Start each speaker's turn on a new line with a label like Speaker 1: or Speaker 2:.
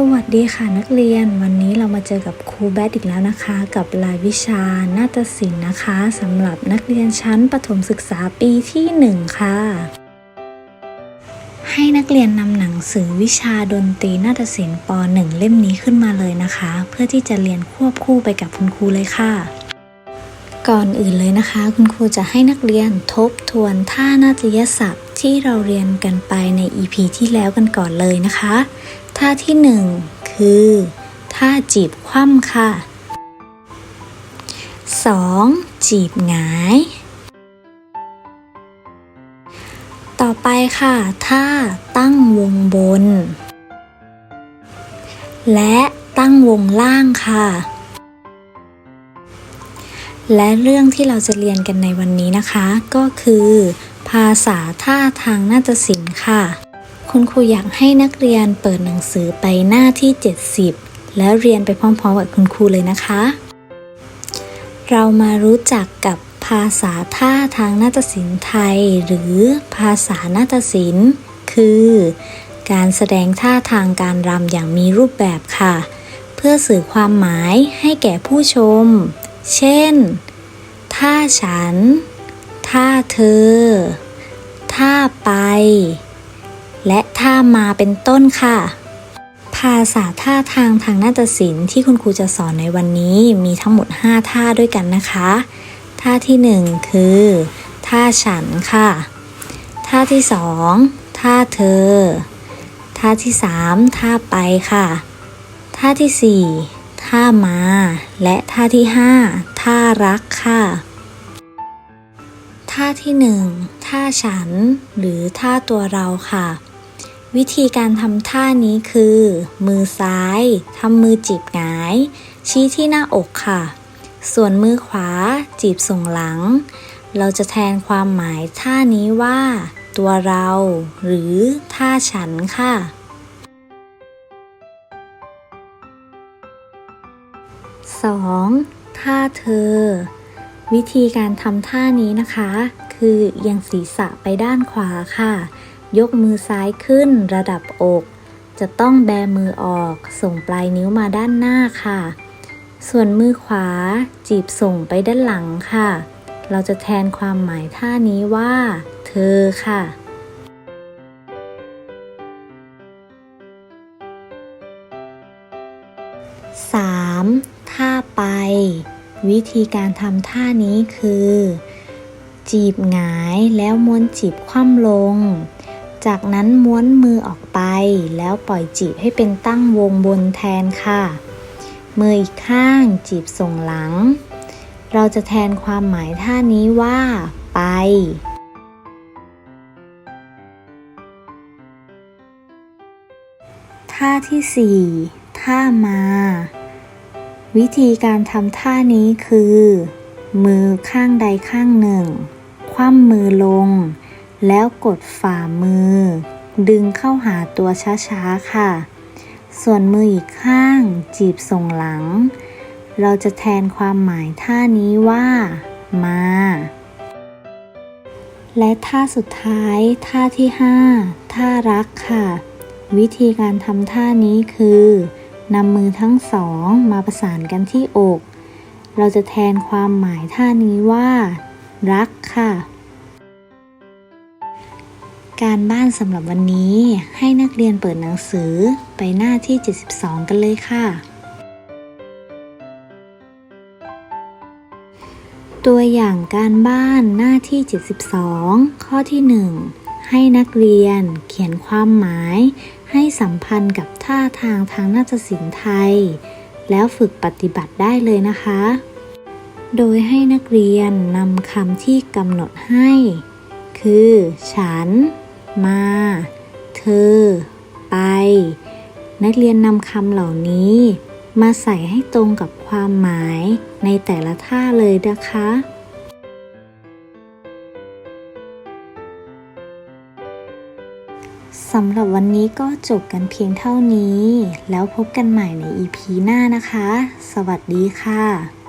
Speaker 1: สวัสดีค่ะนักเรียน วันนี้เรามาเจอกับครูแบทอีกแล้วนะคะ กับรายวิชานาฏศิลป์นะคะสำหรับนักเรียนชั้นประถมศึกษาปีที่ 1 ค่ะ ให้นักเรียนนำหนังสือวิชาดนตรีนาฏศิลป์ป .1 เล่มนี้ขึ้นมาเลยนะคะ เพื่อที่จะเรียนควบคู่ไปกับคุณครูเลยค่ะ ก่อนอื่นเลยนะคะ คุณครูจะให้นักเรียนทบทวนท่านาฏยศัพท์ที่เราเรียนกันไปใน EP ที่แล้วกันก่อนเลยนะคะ ท่าที่หนึ่งคือท่าจีบคว่ำค่ะ 2. จีบหงาย ต่อไปค่ะท่าตั้งวงบน และตั้งวงล่างค่ะ และเรื่องที่เราจะเรียนกันในวันนี้นะคะ ก็คือ ภาษาท่าทางนาฏศิลป์ค่ะ คุณครูอยากให้นักเรียนเปิดหนังสือไปหน้าที่ 70 แล้วเรียนไปพร้อมๆกับคุณครูเลยนะคะ เรามารู้จักกับภาษาท่าทางนาฏศิลป์ไทย หรือภาษานาฏศิลป์ คือ การแสดงท่าทางการรำอย่างมีรูปแบบค่ะ เพื่อสื่อความหมายให้แก่ผู้ชม เช่น ท่าฉัน ท่าเธอ ท่าไปามาเป็นต้นค่ะ ภาษาท่าทางทางนาฏศิลป์ที่คุณครูจะสอนในวันนี้มีทั้งหมด 5 ท่าด้วยกันนะคะ ท่าที่ 1 คือ ท่าฉันค่ะ ท่าที่ 2 ท่าเธอ ท่าที่ 3 ท่าไปค่ะ ท่าที่ 4 ท่ามา และท่าที่ 5 ท่ารักค่ะท่าที่ 1 ท่าฉัน หรือท่าตัวเราค่ะ วิธีการทำท่านี้คือ มือซ้ายทำมือจีบหงาย ชี้ที่หน้าอกค่ะ ส่วนมือขวาจีบส่งหลัง เราจะแทนความหมายท่านี้ว่า ตัวเรา หรือท่าฉันค่ะ 2. ท่าเธอ วิธีการทำท่านี้นะคะ คือเอียงศีรษะไปด้านขวาค่ะ ยกมือซ้ายขึ้นระดับอก จะต้องแบมือออก ส่งปลายนิ้วมาด้านหน้าค่ะ ส่วนมือขวาจีบส่งไปด้านหลังค่ะ เราจะแทนความหมายท่านี้ว่า เธอค่ะ 3. ท่าไป วิธีการทำท่านี้คือ จีบหงายแล้วม้วนจีบคว่ำลง จากนั้นม้วนมือออกไป แล้วปล่อยจีบให้เป็นตั้งวงบนแทนค่ะ มืออีกข้างจีบส่งหลัง เราจะแทนความหมายท่านี้ว่า ไป ท่าที่ 4 ท่ามา วิธีการทำท่านี้คือ มือข้างใดข้างหนึ่ง คว่ำมือลง แล้วกดฝ่ามือ ดึงเข้าหาตัวช้าๆค่ะ ส่วนมืออีกข้าง จีบส่งหลัง เราจะแทนความหมายท่านี้ว่า มา และท่าสุดท้าย ท่าที่ 5 ท่ารักค่ะ วิธีการทำท่านี้คือนำมือทั้งสองมาประสานกันที่อก เราจะแทนความหมายท่านี้ว่า รักค่ะ การบ้านสำหรับวันนี้ให้นักเรียนเปิดหนังสือไปหน้าที่ 72 กันเลยค่ะ ตัวอย่างการบ้านหน้าที่ 72 ข้อที่ 1 ให้นักเรียนเขียนความหมาย ให้สัมพันธ์กับท่าทางทางนาฏศิลป์ไทย แล้วฝึกปฏิบัติได้เลยนะคะ โดยให้นักเรียนนำคำที่กำหนดให้คือ ฉัน มา เธอ ไป นักเรียนนำคำเหล่านี้ มาใส่ให้ตรงกับความหมายในแต่ละท่าเลยนะคะสำหรับวันนี้ก็จบกันเพียงเท่านี้ แล้วพบกันใหม่ใน EP หน้านะคะ สวัสดีค่ะ